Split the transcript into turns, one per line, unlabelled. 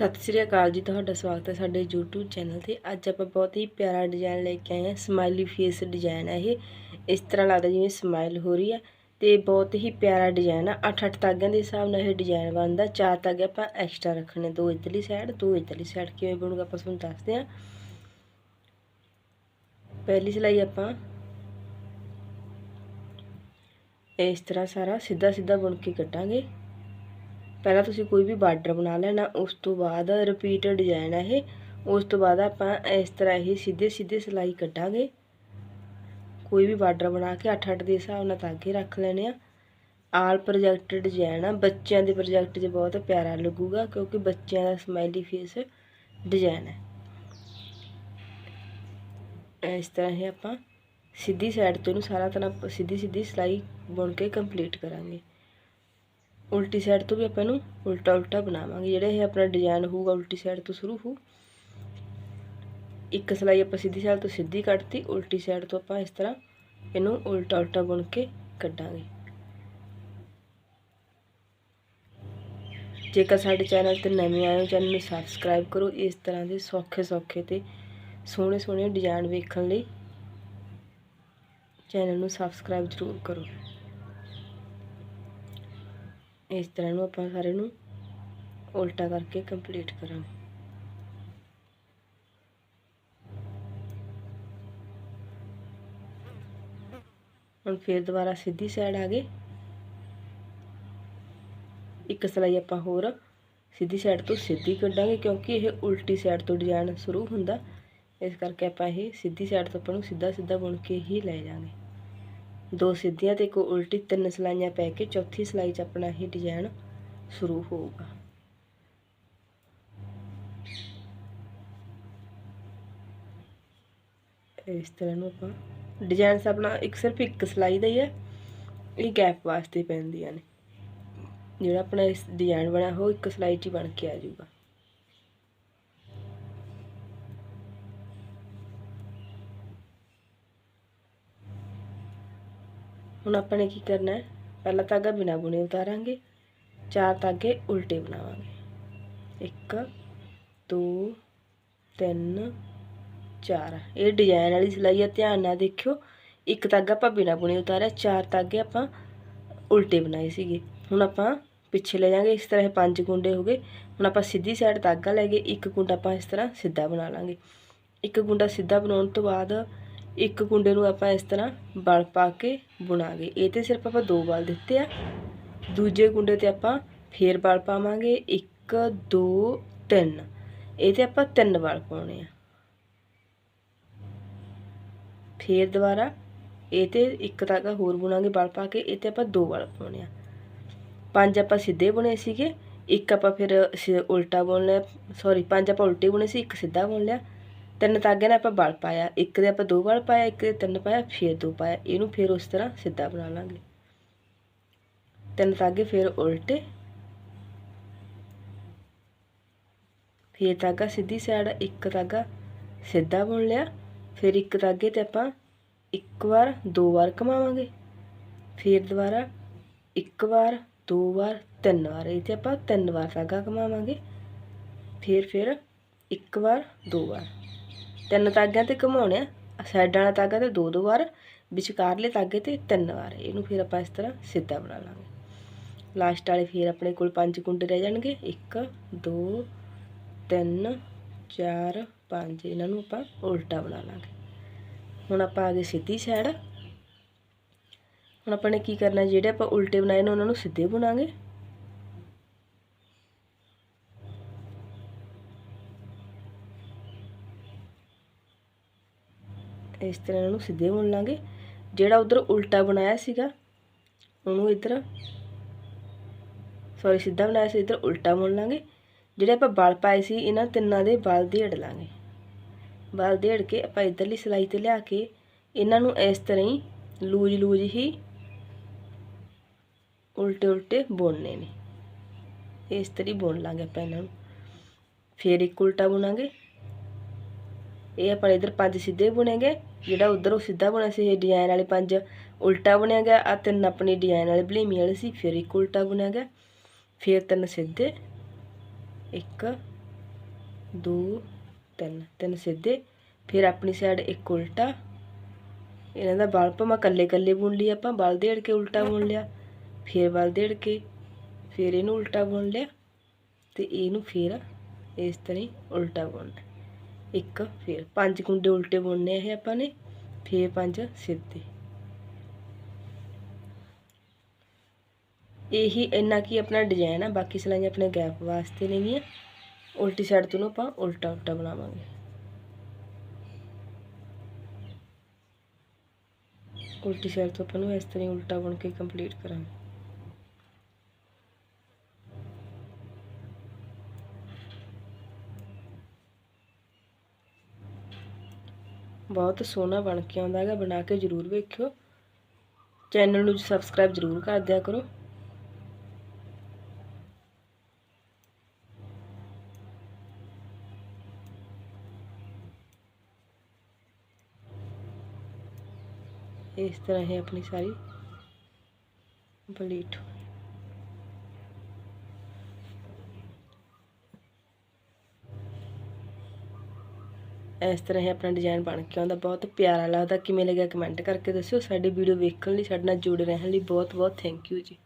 ਸਤਿ ਸ੍ਰੀ ਅਕਾਲ ਜੀ, ਤੁਹਾਡਾ ਸਵਾਗਤ ਹੈ ਸਾਡੇ YouTube ਚੈਨਲ ਤੇ। ਅੱਜ ਆਪਾਂ ਬਹੁਤ ਹੀ ਪਿਆਰਾ ਡਿਜ਼ਾਈਨ ਲੈ ਕੇ ਆਏ ਹਾਂ ਸਮਾਈਲੀ ਫੇਸ ਡਿਜ਼ਾਈਨ ਹੈ ਇਹ। ਇਸ ਤਰ੍ਹਾਂ ਲੱਗਦਾ ਜਿਵੇਂ ਸਮਾਈਲ ਹੋ ਰਹੀ ਹੈ ਤੇ ਬਹੁਤ ਹੀ ਪਿਆਰਾ ਡਿਜ਼ਾਈਨ ਆ। 8-8 ਤਾਗਿਆਂ ਦੇ ਹਿਸਾਬ ਨਾਲ ਇਹ ਡਿਜ਼ਾਈਨ ਬਣਦਾ। ਚਾਰ ਤਾਗੇ ਆਪਾਂ ਐਕਸਟਰਾ ਰੱਖਣੇ, ਦੋ ਇਧਰਲੀ ਸਾਈਡ ਦੋ ਇਧਰਲੀ ਸਾਈਡ ਕਿਵੇਂ ਬਣੂਗਾ ਆਪਾਂ ਤੁਹਾਨੂੰ ਦੱਸਦੇ ਹਾਂ। ਪਹਿਲੀ ਸਿਲਾਈ ਆਪਾਂ ਇਸ ਤਰ੍ਹਾਂ ਸਾਰਾ ਸਿੱਧਾ ਸਿੱਧਾ ਬੁਣ ਕੇ ਕੱਟਾਂਗੇ ਪਹਿਲਾਂ ਤੁਸੀਂ ਕੋਈ ਵੀ ਬਾਰਡਰ ਬਣਾ ਲੈਣਾ, ਉਸ ਤੋਂ ਬਾਅਦ ਰਿਪੀਟ ਡਿਜ਼ਾਈਨ ਹੈ ਇਹ, ਉਸ ਤੋਂ ਬਾਅਦ ਆਪਾਂ ਇਸ ਤਰ੍ਹਾਂ ਹੀ ਸਿੱਧੇ ਸਿੱਧੇ ਸਿਲਾਈ ਕੱਢਾਂਗੇ। ਕੋਈ ਵੀ ਬਾਰਡਰ ਬਣਾ ਕੇ 8-8 ਦੇ ਹਿਸਾਬ ਨਾਲ ਧਾਗੇ ਰੱਖ ਲੈਣੇ ਆ। ਆਲ ਪ੍ਰੋਜੈਕਟ ਡਿਜ਼ਾਈਨ ਆ, ਬੱਚਿਆਂ ਦੇ ਪ੍ਰੋਜੈਕਟ 'ਚ ਬਹੁਤ ਪਿਆਰਾ ਲੱਗੂਗਾ, ਕਿਉਂਕਿ ਬੱਚਿਆਂ ਦਾ ਸਮਾਈਲੀ ਫੇਸ ਡਿਜ਼ਾਈਨ ਹੈ ਇਸ ਤਰ੍ਹਾਂ ਹੀ ਆਪਾਂ ਸਿੱਧੀ ਸਾਈਡ ਤੋਂ ਇਹਨੂੰ ਸਾਰਾ ਤਰ੍ਹਾਂ ਸਿੱਧੀ ਸਿੱਧੀ ਸਿਲਾਈ ਬੁਣ ਕੇ ਕੰਪਲੀਟ ਕਰਾਂਗੇ। ਉਲਟੀ ਸਾਈਡ ਤੋਂ ਵੀ ਆਪਾਂ ਇਹਨੂੰ ਉਲਟਾ ਉਲਟਾ ਬਣਾਵਾਂਗੇ। ਜਿਹੜਾ ਇਹ ਆਪਣਾ ਡਿਜ਼ਾਈਨ ਹੋਊਗਾ, ਉਲਟੀ ਸਾਈਡ ਤੋਂ ਸ਼ੁਰੂ ਹੋ ਇੱਕ ਸਲਾਈ ਆਪਾਂ ਸਿੱਧੀ ਸਾਈਡ ਤੋਂ ਸਿੱਧੀ ਕੱਢਤੀ, ਉਲਟੀ ਸਾਈਡ ਤੋਂ ਆਪਾਂ ਇਸ ਤਰ੍ਹਾਂ ਇਹਨੂੰ ਉਲਟਾ ਉਲਟਾ ਬੁਣ ਕੇ ਕੱਢਾਂਗੇ। ਜੇਕਰ ਸਾਡੇ ਚੈਨਲ ਤੇ ਨਵੇਂ ਆਏ ਹੋ, ਚੈਨਲ ਨੂੰ ਸਬਸਕ੍ਰਾਈਬ ਕਰੋ। ਇਸ ਤਰ੍ਹਾਂ ਦੇ ਸੌਖੇ ਸੌਖੇ ਤੇ ਸੋਹਣੇ ਸੋਹਣੇ ਡਿਜ਼ਾਈਨ ਵੇਖਣ ਲਈ ਚੈਨਲ ਨੂੰ ਸਬਸਕ੍ਰਾਈਬ ਜ਼ਰੂਰ ਕਰੋ। ਇਸ ਤਰ੍ਹਾਂ ਨੂੰ ਆਪਾਂ ਸਾਰੇ ਨੂੰ ਉਲਟਾ ਕਰਕੇ ਕੰਪਲੀਟ ਕਰਾਂਗੇ। ਹੁਣ ਫਿਰ ਦੁਬਾਰਾ ਸਿੱਧੀ ਸਾਈਡ ਆ ਗਏ। ਇੱਕ ਸਲਾਈ ਆਪਾਂ ਹੋਰ ਸਿੱਧੀ ਸਾਈਡ ਤੋਂ ਸਿੱਧੀ ਕੱਢਾਂਗੇ ਕਿਉਂਕਿ ਇਹ ਉਲਟੀ ਸਾਈਡ ਤੋਂ ਡਿਜ਼ਾਈਨ ਸ਼ੁਰੂ ਹੁੰਦਾ। ਇਸ ਕਰਕੇ ਆਪਾਂ ਇਹ ਸਿੱਧੀ ਸਾਈਡ ਤੋਂ ਆਪਾਂ ਨੂੰ ਸਿੱਧਾ ਸਿੱਧਾ ਬੁਣ ਕੇ ਹੀ ਲੈ ਜਾਵਾਂਗੇ। ਦੋ ਸਿੱਧੀਆਂ ਤੇ ਇੱਕ ਉਲਟੀ ਤਿੰਨ ਸਲਾਈਆਂ ਪੈ ਕੇ ਚੌਥੀ ਸਲਾਈ 'ਚ ਆਪਣਾ ਇਹ ਡਿਜ਼ਾਈਨ ਸ਼ੁਰੂ ਹੋਊਗਾ। ਇਸ ਤਰ੍ਹਾਂ ਨੂੰ ਆਪਾਂ ਡਿਜ਼ਾਈਨ ਆਪਣਾ ਇੱਕ ਸਿਰਫ ਇੱਕ ਸਲਾਈ ਦਾ ਹੀ ਹੈ, ਇਹ ਗੈਪ ਵਾਸਤੇ ਪੈਂਦੀਆਂ ਨੇ। ਜਿਹੜਾ ਆਪਣਾ ਇਸ ਡਿਜ਼ਾਈਨ ਬਣਿਆ ਹੋ ਇੱਕ ਸਲਾਈ 'ਚ ਹੀ ਬਣ ਕੇ ਆ ਜਾਊਗਾ। ਹੁਣ ਆਪਾਂ ਨੇ ਕੀ ਕਰਨਾ ਹੈ? ਪਹਿਲਾ ਧਾਗਾ ਬਿਨਾ ਬੁਣੇ ਉਤਾਰਾਂਗੇ, ਚਾਰ ਧਾਗੇ ਉਲਟੇ ਬਣਾਵਾਂਗੇ। 1 2 3 4 ਇਹ ਡਿਜ਼ਾਈਨ ਵਾਲੀ ਸਿਲਾਈ ਆ, ਧਿਆਨ ਨਾਲ ਦੇਖਿਓ। ਇੱਕ ਧਾਗਾ ਆਪਾਂ ਬਿਨਾ ਬੁਣੇ ਉਤਾਰਿਆ, ਚਾਰ ਧਾਗੇ ਆਪਾਂ ਉਲਟੇ ਬਣਾਏ ਸੀਗੇ। ਹੁਣ ਆਪਾਂ ਪਿੱਛੇ ਲੈ ਜਾਾਂਗੇ, ਇਸ ਤਰ੍ਹਾਂ ਇਹ ਪੰਜ ਗੁੰਡੇ ਹੋ ਗਏ। ਹੁਣ ਆਪਾਂ ਸਿੱਧੀ ਸਾਈਡ ਧਾਗਾ ਲੈ ਗਏ, ਇੱਕ ਗੁੰਡਾ ਆਪਾਂ ਇਸ ਤਰ੍ਹਾਂ ਸਿੱਧਾ ਬਣਾ ਲਾਂਗੇ। ਇੱਕ ਗੁੰਡਾ ਸਿੱਧਾ ਬਣਾਉਣ ਤੋਂ ਬਾਅਦ ਇੱਕ ਕੁੰਡੇ ਨੂੰ ਆਪਾਂ ਇਸ ਤਰ੍ਹਾਂ ਬਲ ਪਾ ਕੇ ਬੁਣਾਂਗੇ ਇਹ ਤੇ ਸਿਰਫ ਆਪਾਂ ਦੋ ਬਲ ਦਿੱਤੇ ਆ। ਦੂਜੇ ਕੁੰਡੇ ਤੇ ਆਪਾਂ ਫੇਰ ਬਲ ਪਾਵਾਂਗੇ। 1 2 3 ਇਹ ਤੇ ਆਪਾਂ ਤਿੰਨ ਬਲ ਪਾਉਣੇ ਆ। ਫੇਰ ਦੁਬਾਰਾ ਇਹ ਤੇ ਇੱਕ ਧਾਗਾ ਹੋਰ ਬੁਣਾਂਗੇ ਬਲ ਪਾ ਕੇ। ਇਹ ਤੇ ਆਪਾਂ ਦੋ ਬਲ ਪਾਉਣੇ ਆ। ਪੰਜ ਆਪਾਂ ਸਿੱਧੇ ਬੁਣੇ ਸੀਗੇ। ਇੱਕ ਆਪਾਂ ਫਿਰ ਉਲਟਾ ਬੁਣ ਲਿਆ। ਸੌਰੀ, ਪੰਜ ਆਪਾਂ ਉਲਟੇ ਬੁਣੇ ਸੀ। ਇੱਕ ਸਿੱਧਾ ਬੁਣ ਲਿਆ। ਤਿੰਨ ਤਾਗਿਆਂ ਨਾਲ ਆਪਾਂ ਬਲ ਪਾਇਆ, ਇੱਕ ਦੇ ਆਪਾਂ ਦੋ ਬਲ ਪਾਇਆ, ਇੱਕ ਦੇ ਤਿੰਨ ਪਾਇਆ, ਫਿਰ ਦੋ ਪਾਇਆ, ਇਹਨੂੰ ਫਿਰ ਉਸ ਤਰ੍ਹਾਂ ਸਿੱਧਾ ਬਣਾ ਲਾਂਗੇ। ਤਿੰਨ ਤਾਗੇ ਫਿਰ ਉਲਟੇ। ਫਿਰ ਤਾਗਾ ਸਿੱਧੀ ਸਾਈਡ ਇੱਕ ਤਾਗਾ ਸਿੱਧਾ ਬੁਣ ਲਿਆ, ਫਿਰ ਇੱਕ ਤਾਗੇ ਤੇ ਆਪਾਂ ਇੱਕ ਵਾਰ, ਦੋ ਵਾਰ ਕਮਾਵਾਂਗੇ ਫਿਰ ਦੁਬਾਰਾ ਇੱਕ ਵਾਰ, ਦੋ ਵਾਰ, ਤਿੰਨ ਵਾਰ, ਇਹ ਤੇ ਆਪਾਂ ਤਿੰਨ ਵਾਰ ਤਾਗਾ ਕਮਾਵਾਂਗੇ ਫਿਰ ਫਿਰ ਇੱਕ ਵਾਰ, ਦੋ ਵਾਰ। ਤਿੰਨ ਤਾਗਿਆਂ ਤੇ ਘੁਮਾਉਣੇ ਆ। ਸਾਈਡਾਂ ਵਾਲਾ ਤਾਗਾ ਤੇ ਦੋ ਦੋ ਵਾਰ, ਵਿਚਕਾਰਲੇ ਤਾਗੇ ਤੇ ਤਿੰਨ ਵਾਰ। ਇਹਨੂੰ ਫਿਰ ਆਪਾਂ ਇਸ ਤਰ੍ਹਾਂ ਸਿੱਧਾ ਬਣਾ ਲਾਂਗੇ। ਲਾਸਟ ਵਾਲੇ ਫਿਰ ਆਪਣੇ ਕੋਲ ਪੰਜ ਕੁੰਡੇ ਰਹਿ ਜਾਣਗੇ। 1 2 3 4 5 ਇਹਨਾਂ ਨੂੰ ਆਪਾਂ ਉਲਟਾ ਬਣਾ ਲਾਂਗੇ। ਹੁਣ ਆਪਾਂ ਆ ਗਏ ਸਿੱਧੀ ਸਾਈਡ ਹੁਣ ਆਪਾਂ ਨੇ ਕੀ ਕਰਨਾ, ਜਿਹੜੇ ਆਪਾਂ ਉਲਟੇ ਬਣਾਏ ਨੇ, ਉਹਨਾਂ ਨੂੰ ਸਿੱਧੇ ਬੁਣਾਂਗੇ। ਇਸ ਤਰ੍ਹਾਂ ਇਹਨਾਂ ਨੂੰ ਸਿੱਧੇ ਬੁਣ ਲਾਂਗੇ। ਜਿਹੜਾ ਉਧਰ ਉਲਟਾ ਬਣਾਇਆ ਸੀਗਾ, ਉਹਨੂੰ ਇੱਧਰ ਸੌਰੀ ਸਿੱਧਾ ਬਣਾਇਆ ਸੀ, ਇੱਧਰ ਉਲਟਾ ਬੁਣ ਲਾਂਗੇ। ਜਿਹੜੇ ਆਪਾਂ ਬਲ ਪਾਏ ਸੀ, ਇਹਨਾਂ ਤਿੰਨਾਂ ਦੇ ਬਲ ਦੇੜ ਲਾਂਗੇ। ਬਲ ਦੇੜ ਕੇ ਆਪਾਂ ਇੱਧਰਲੀ ਸਿਲਾਈ ਤੇ ਲਿਆ ਕੇ ਇਹਨਾਂ ਨੂੰ ਇਸ ਤਰ੍ਹਾਂ ਹੀ ਲੂਜ ਲੂਜ ਹੀ ਉਲਟੇ ਉਲਟੇ ਬੁਣਨੇ ਨੇ। ਇਸ ਤਰ੍ਹਾਂ ਬੁਣ ਲਾਂਗੇ ਆਪਾਂ ਇਹਨਾਂ ਨੂੰ। ਫੇਰ ਇੱਕ ਉਲਟਾ ਬੁਣਾਂਗੇ। ਇਹ ਆਪਾਂ ਇਧਰ ਪੰਜ ਸਿੱਧੇ ਬੁਣੇਗੇ, ਜਿਹੜਾ ਉਧਰ ਉਹ ਸਿੱਧਾ ਬਣਿਆ ਸੀ, ਇਹ ਡਿਜ਼ਾਈਨ ਵਾਲੇ ਪੰਜ ਉਲਟਾ ਬੁਣਿਆ ਗਿਆ ਆ ਤਿੰਨ ਆਪਣੀ ਡਿਜ਼ਾਈਨ ਵਾਲੇ ਬਲੀਮੀ ਵਾਲੇ ਸੀ, ਫਿਰ ਇੱਕ ਉਲਟਾ ਬੁਣਿਆ ਗਿਆ ਫਿਰ ਤਿੰਨ ਸਿੱਧੇ, ਇੱਕ, ਦੋ, ਤਿੰਨ ਤਿੰਨ ਸਿੱਧੇ, ਫਿਰ ਆਪਣੀ ਸਾਈਡ ਇੱਕ ਉਲਟਾ, ਇਹਨਾਂ ਦਾ ਬਲ ਭਾਵੇਂ ਕੱਲੇ ਕੱਲੇ ਬੁਣ ਲਈ ਆਪਾਂ ਬਲ ਦੇੜ ਕੇ ਉਲਟਾ ਬੁਣ ਲਿਆ, ਫਿਰ ਬਲ ਦੇੜ ਕੇ, ਫਿਰ ਇਹਨੂੰ ਉਲਟਾ ਬੁਣ ਲਿਆ, ਤੇ ਇਹਨੂੰ ਫਿਰ ਇਸ ਤਰ੍ਹਾਂ ਹੀ ਉਲਟਾ ਬੁਣਨਾ। ਇੱਕ, ਫਿਰ ਪੰਜ ਕੁੰਡੇ ਉਲਟੇ ਬੁਣਨੇ ਇਹ ਆਪਾਂ ਨੇ, ਫਿਰ ਪੰਜ ਸਿੱਧੇ। ਇਹੀ ਇੰਨਾ ਕੀ ਆਪਣਾ ਡਿਜ਼ਾਈਨ ਆ, ਬਾਕੀ ਸਲਾਈਆਂ ਆਪਣੇ ਗੈਪ ਵਾਸਤੇ ਨੇਗੀਆਂ ਉਲਟੀ ਸਾਈਡ ਤੋਂ ਨੂੰ ਆਪਾਂ ਉਲਟਾ ਉਲਟਾ ਬਣਾਵਾਂਗੇ। ਉਲਟੀ ਸਾਈਡ ਤੋਂ ਆਪਾਂ ਨੂੰ ਇਸ ਤਰ੍ਹਾਂ ਹੀ ਉਲਟਾ ਬਣ ਕੇ ਕੰਪਲੀਟ ਕਰਾਂਗੇ। ਬਹੁਤ ਸੋਹਣਾ ਬਣ ਕੇ ਆਉਂਦਾ ਹੈਗਾ, ਬਣਾ ਕੇ ਜ਼ਰੂਰ ਵੇਖਿਓ। ਚੈਨਲ ਨੂੰ ਸਬਸਕ੍ਰਾਈਬ ਜ਼ਰੂਰ ਕਰ ਦਿਆ ਕਰੋ। ਇਸ ਤਰ੍ਹਾਂ ਹੈ ਆਪਣੀ ਸਾਰੀ ਕੰਪਲੀਟ ਇਸ ਤਰ੍ਹਾਂ ਹੀ ਆਪਣਾ ਡਿਜ਼ਾਈਨ ਬਣ ਕੇ ਆਉਂਦਾ, ਬਹੁਤ ਪਿਆਰਾ ਲੱਗਦਾ। ਕਿਵੇਂ ਲੱਗਿਆ ਕਮੈਂਟ ਕਰਕੇ ਦੱਸਿਓ। ਸਾਡੀ ਵੀਡੀਓ ਵੇਖਣ ਲਈ ਸਾਡੇ ਨਾਲ ਜੁੜੇ ਰਹਿਣ ਲਈ ਬਹੁਤ ਬਹੁਤ ਥੈਂਕ ਯੂ ਜੀ।